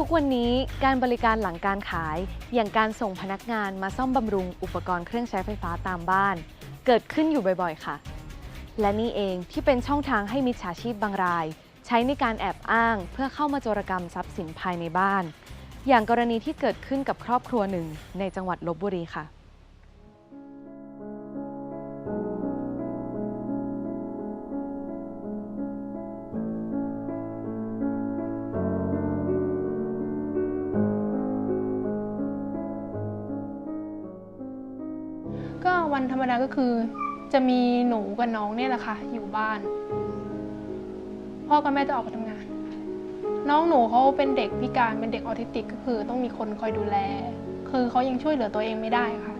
ทุกวันนี้การบริการหลังการขาย อย่างการส่งพนักงานมาซ่อมบำรุงอุปกรณ์เครื่องใช้ไฟฟ้าตามบ้าน เกิดขึ้นอยู่บ่อยๆ ค่ะ และนี่เองที่เป็นช่องทางให้มิจฉาชีพบางราย ใช้ในการแอบอ้างเพื่อเข้ามาโจรกรรมทรัพย์สินภายในบ้าน อย่างกรณีที่เกิดขึ้นกับครอบครัวหนึ่งในจังหวัดลบบุรีค่ะ วันธรรมดาก็คือ จะมีหนูกับน้องเนี่ยแหละค่ะ อยู่บ้าน พ่อกับแม่จะออกไปทำงาน น้องหนูเขาเป็นเด็กพิการเป็นเด็กออทิสติกก็คือ ต้องมีคนคอยดูแล คือเขายังช่วยเหลือตัวเองไม่ได้ค่ะ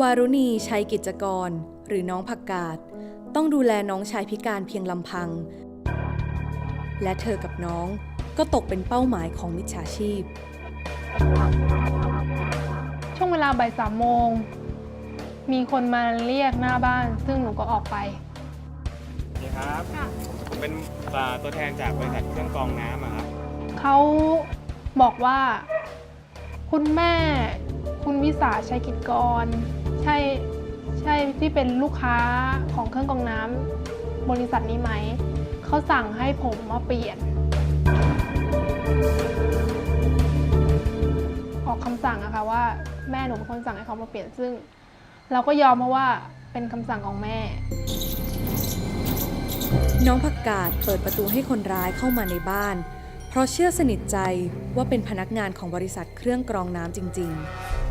วารุณีชัยกิจกร หรือน้องผักกาดต้องดูแลน้องชายพิการเพียงลำพัง และเธอกับน้องก็ตกเป็นเป้าหมายของมิจฉาชีพ ลาบ่ายสามโมง มีคนมาเรียกหน้าบ้าน ซึ่งหนูก็ออกไป สวัสดีครับผมเป็นอ่าตัวแทนจากบริษัทเครื่องกรองน้ำอะครับ เขาบอกว่า คุณแม่ คุณวิสาชัยกิจกร ใช่ใช่ที่เป็นลูกค้าของเครื่องกรองน้ำบริษัทนี้ไหม เขาสั่งให้ผมมาเปลี่ยน ออกคำสั่งอะค่ะว่า แม่หนูเป็นคนสั่งให้เขามาเปลี่ยนซึ่ง เราก็ยอมเพราะว่าเป็นคำสั่งของแม่ น้องผักกาดเปิดประตูให้คนร้ายเข้ามาในบ้าน เพราะเชื่อสนิทใจว่าเป็นพนักงานของบริษัทเครื่องกรองน้ำจริง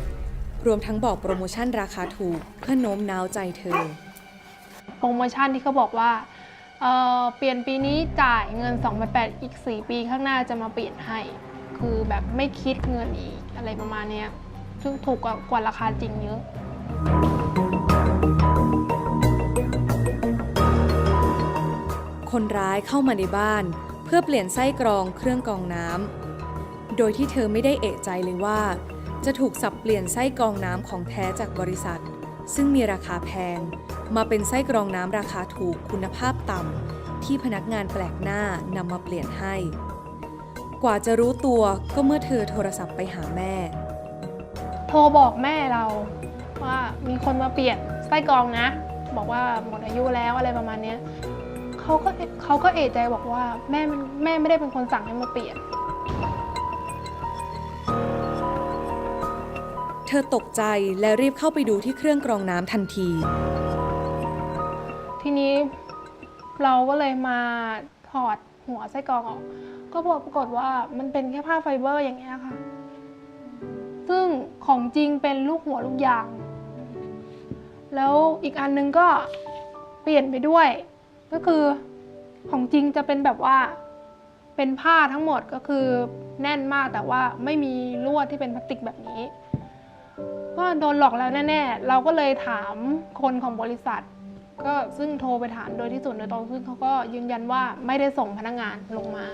ๆ รวมทั้งบอกโปรโมชั่นราคาถูกเพื่อโน้มน้าวใจเธอ โปรโมชั่นที่เขาบอกว่าเอ่อเปลี่ยนปีนี้จ่ายเงิน2 8 0 0อีก 4 ปีข้างหน้าจะมาเปลี่ยนให้ คือแบบไม่คิดเงินอีกอะไรประมาณเนี้ย ซึ่งถูกกว่าราคาจริงเยอะคนร้ายเข้ามาในบ้าน เพื่อเปลี่ยนไส้กรองเครื่องกรองน้ำ โดยที่เธอไม่ได้เอะใจเลยว่า จะถูกสับเปลี่ยนไส้กรองน้ำของแท้จากบริษัท ซึ่งมีราคาแพง มาเป็นไส้กรองน้ำราคาถูกคุณภาพต่ำที่พนักงานแปลกหน้านำมาเปลี่ยนให้ กว่าจะรู้ตัวก็เมื่อเธอโทรศัพท์ไปหาแม่ ทรบอกแม่เราว่ามีคนมาเปลี่ยนไส้กรองนะ บอกว่าหมดอายุแล้วอะไรประมาณเนี้ยเขาก็เขาก็เอะใจบอกว่าแม่มันแม่ไม่ได้เป็นคนสั่งให้มาเปลี่ยน เธอตกใจและรีบเข้าไปดูที่เครื่องกรองน้ำทันที ทีนี้เราก็เลยมาถอดหัวไส้กรองออก ก็ปรากฏว่ามันเป็นแค่ผ้าไฟเบอร์อย่างเงี้ยค่ะ ซึ่งของจริงเป็นลูกหัวลูกยาง แล้วอีกอันนึงก็เปลี่ยนไปด้วย ก็คือของจริงจะเป็นแบบว่าเป็นผ้าทั้งหมดก็คือแน่นมากแต่ว่าไม่มีลวดที่เป็นพลาสติกแบบนี้ ก็โดนหลอกแล้วแน่ๆ เราก็เลยถามคนของบริษัท ก็ซึ่งโทรไปถามโดยที่สุดโดยตรงซึ่งเขาก็ยืนยันว่าไม่ได้ส่งพนักงานลงมา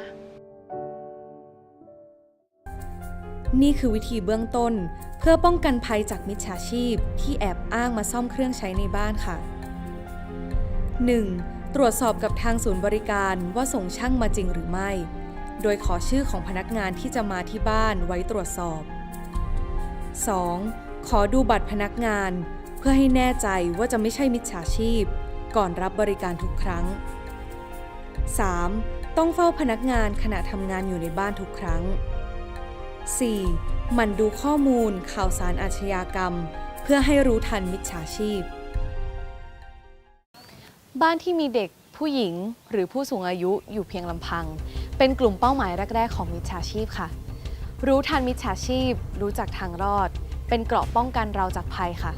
นี่คือวิธีเบื้องต้น เพื่อป้องกันภัยจากมิจฉาชีพที่แอบอ้างมาซ่อมเครื่องใช้ในบ้านค่ะ 1. ตรวจสอบกับทางศูนย์บริการว่าส่งช่างมาจริงหรือไม่ โดยขอชื่อของพนักงานที่จะมาที่บ้านไว้ตรวจสอบ 2. ขอดูบัตรพนักงาน เพื่อให้แน่ใจว่าจะไม่ใช่มิจฉาชีพ ก่อนรับบริการทุกครั้ง 3. ต้องเฝ้าพนักงานขณะทำงานอยู่ในบ้านทุกครั้ง 4. หมั่นดูข้อมูลข่าวสารอาชญากรรม เพื่อให้รู้ทันมิจฉาชีพ บ้านที่มีเด็กผู้หญิงหรือผู้สูงอายุอยู่เพียงลำพัง เป็นกลุ่มเป้าหมายแรก ๆ ของมิจฉาชีพค่ะ รู้ทันมิจฉาชีพ รู้จักทางรอด เป็นเกราะป้องกันเราจากภัยค่ะ